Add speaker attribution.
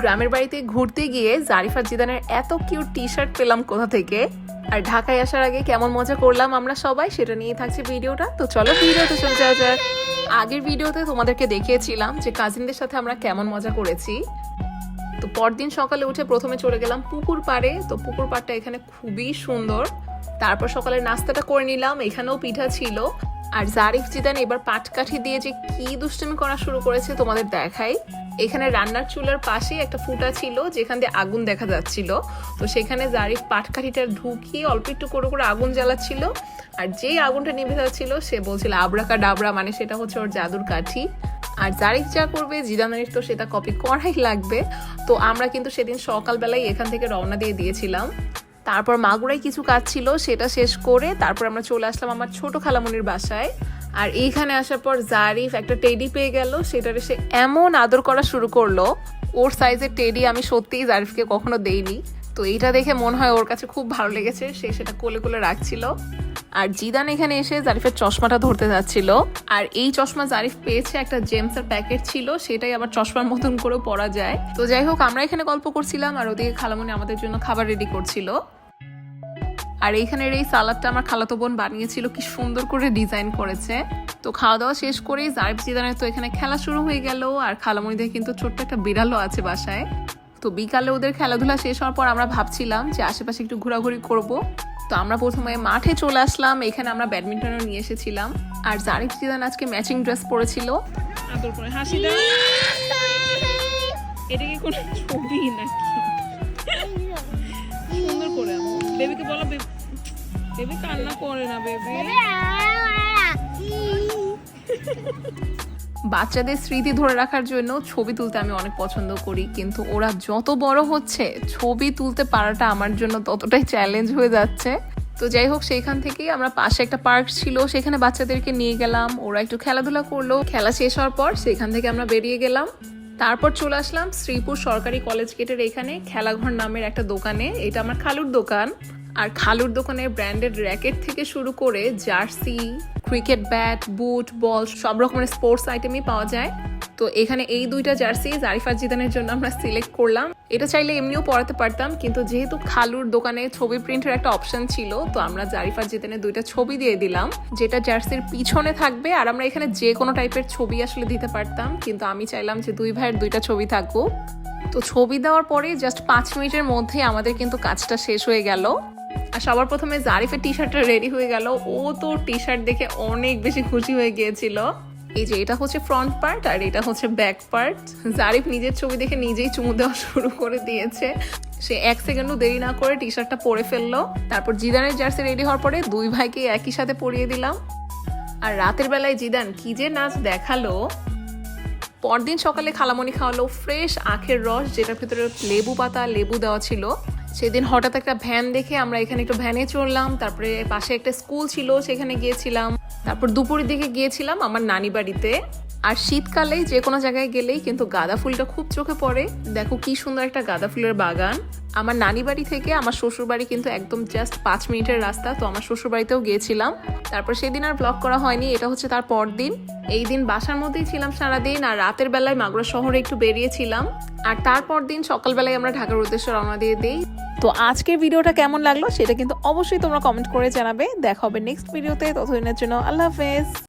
Speaker 1: গ্রামের বাড়িতে ঘুরতে গিয়ে জারিফা জিদানের এত কিউট টি শার্ট পেলাম কোথা থেকে? আর ঢাকায় আসার আগে কেমন মজা করলাম আমরা সবাই সেটা নিয়ে থাকছে ভিডিওটা। তো চলো ভিডিওতে চলে যাওয়া যাক। আগের ভিডিওতে তোমাদেরকে দেখিয়েছিলাম যে কাজিনদের সাথে আমরা কেমন মজা করেছি। তো পরদিন সকালে উঠে প্রথমে চলে গেলাম পুকুর পাড়ে। তো পুকুর পাড়টা এখানে খুবই সুন্দর। তারপর সকালে নাস্তাটা করে নিলাম, এখানেও পিঠা ছিল। আর জারিফ জিদান এবার পাটকাঠি দিয়ে যে কি দুষ্টুমি করা শুরু করেছে তোমাদের দেখাই। এখানে রান্নার চুলার পাশেই একটা ফুটা ছিল, যেখান দিয়ে আগুন দেখা যাচ্ছিল। তো সেখানে জারিফ পাটকাঠিটা ঢুকিয়ে অল্প একটু করে করে আগুন জ্বালাচ্ছিল। আর যেই আগুনটা নিভে যাচ্ছিল, সে বলছিল আবরাকা ডাবরা মানে সেটা হচ্ছে ওর জাদুর কাঠি। আর জারিফ যা করবে জিদানের তো সেটা কপি করাই লাগবে। তো আমরা কিন্তু সেদিন সকালবেলায় এখান থেকে রওনা দিয়ে দিয়েছিলাম। তারপর মাগুরায় কিছু কাজ ছিল, সেটা শেষ করে তারপর আমরা চলে আসলাম আমার ছোট খালামনির বাসায়। আর এইখানে আসার পর জারিফ একটা টেডি পেয়ে গেল, সেটারে সে এমন আদর করা শুরু করল, ওর সাইজের টেডি আমি সত্যিই জারিফকে কখনো দেইনি। তো এইটা দেখে মনে হয় ওর কাছে খুব ভালো লেগেছে, সে সেটা কোলে কোলে রাখছিল। আর জিদান এখানে এসে জারিফের চশমাটা ধরতে যাচ্ছিল। আর এই চশমা জারিফ পেয়েছে একটা জেমসের প্যাকেট ছিল, সেটাই আবার চশমার মতন করেও পরা যায়। তো যাই হোক, আমরা এখানে গল্প করছিলাম, আর ওদিকে খালামনি আমাদের জন্য খাবার রেডি করছিল। আর এইখানের এই সালাদটা আমার খালাতো বোন বানিয়েছিল, কি সুন্দর করে ডিজাইন করেছে। তো খাওয়া দাওয়া শেষ করেই জারিফ জিদানের তো এখানে খেলা শুরু হয়ে গেল, আর খালামণিদের কিন্তু ছোট্ট একটা বিড়ালও আছে বাসায়। তো বিকালে ওদের খেলাধুলা শেষ হওয়ার পর আমরা ভাবছিলাম যে আশেপাশে একটু ঘোরাঘুরি করব। তো আমরা প্রথমে মাঠে চলে আসলাম, এখানে আমরা ব্যাডমিন্টনও নিয়ে এসেছিলাম। আর জারিফ জিদান আজকে ম্যাচিং ড্রেস পরেছিল। হাসি এটা কি কোনো ছবি নাকি? সুন্দর করে বেবিকে বলো বেবি কান্না করে না, বেবি। বাচ্চাদের স্মৃতি ধরে রাখার জন্য ছবি তুলতে আমি অনেক পছন্দ করি, কিন্তু ওরা যত বড় হচ্ছে, ছবি তুলতে পারাটা আমার জন্য ততটাই চ্যালেঞ্জ হয়ে যাচ্ছে। তো যাই হোক, সেইখান থেকেই আমরা পাশে একটা পার্ক ছিল, সেখানে বাচ্চাদেরকে নিয়ে গেলাম, ওরা একটু খেলাধুলা করল। খেলা শেষ হওয়ার পর সেখান থেকে আমরা বেরিয়ে গেলাম। তারপর চলে আসলাম শ্রীপুর সরকারি কলেজ গেটের এখানে খেলাঘর নামের একটা দোকানে, এটা আমার খালুর দোকান। আর খালুর দোকানে ব্র্যান্ডেড র্যাকেট থেকে শুরু করে jersey, cricket bat, boot, ball, সব রকমের স্পোর্টস আইটেমই পাওয়া যায়। তো এখানে এই দুইটা জার্সি জারিফা জিদানের জন্য আমরা সিলেক্ট করলাম। এটা চাইলে এমনিও পড়াতে পারতাম, কিন্তু যেহেতু খালুর দোকানে ছবি প্রিন্টের একটা অপশন ছিল, তো আমরা জারিফা জিদানের দুইটা ছবি দিয়ে দিলাম, যেটা জার্সির পিছনে থাকবে। আর আমরা এখানে যে কোনো টাইপের ছবি আসলে দিতে পারতাম, কিন্তু আমি চাইলাম যে দুই ভাইয়ের দুইটা ছবি থাকুক। তো ছবি দেওয়ার পরে জাস্ট পাঁচ মিনিটের মধ্যে আমাদের কিন্তু কাজটা শেষ হয়ে গেল। আর সবার প্রথমে জারিফের টি শার্টটা রেডি হয়ে গেল। ও তো টি শার্ট দেখে অনেক বেশি খুশি হয়ে গিয়েছিল। এই যে, এটা হচ্ছে ফ্রন্ট পার্ট আর এটা হচ্ছে ব্যাক পার্ট জারিফ নিজের ছবি দেখে নিজেই চুমু দেওয়া শুরু করে দিয়েছে। সে এক সেকেন্ডও দেরি না করে টি শার্টটা পরে ফেলল। তারপর জিদানের জার্সি রেডি হওয়ার পরে দুই ভাইকে একই সাথে পরিয়ে দিলাম। আর রাতের বেলায় জিদান কি যে নাচ দেখাল। পরদিন সকালে খালামণি খাওয়ালো ফ্রেশ আখের রস, যেটার ভিতরে লেবু পাতা, লেবু দেওয়া ছিল। সেদিন হঠাৎ একটা ভ্যান দেখে আমরা এখানে একটু ভ্যানে চড়লাম, তারপরে পাশে একটা স্কুল ছিল, সেখানে গিয়েছিলাম। তারপর দুপুরের দিকে গিয়েছিলাম আমার নানি বাড়িতে। আর শীতকালে যে কোনো জায়গায় গেলেই কিন্তু গাঁদা ফুলটা খুব চোখে পড়ে। দেখো কি সুন্দর একটা গাঁদা ফুলের বাগান। আমার নানি বাড়ি থেকে আমার শ্বশুর বাড়ি কিন্তু একদম জাস্ট পাঁচ মিনিটের রাস্তা, তো আমার শ্বশুর বাড়িতেও গিয়েছিলাম। তারপর সেদিন আর ব্লগ করা হয়নি, এটা হচ্ছে তার পর দিন এই দিন বাসার মধ্যেই ছিলাম সারাদিন, আর রাতের বেলায় মাগুরা শহরে একটু বেরিয়েছিলাম। আর তারপর দিন সকালবেলায় আমরা ঢাকার উদ্দেশ্যে রওনা দিয়ে দিই। তো আজকের ভিডিওটা কেমন লাগল সেটা কিন্তু অবশ্যই তোমরা কমেন্ট করে জানাবে। দেখা হবে নেক্সট ভিডিওতে ততদিনের জন্য আল্লাহ হাফেজ।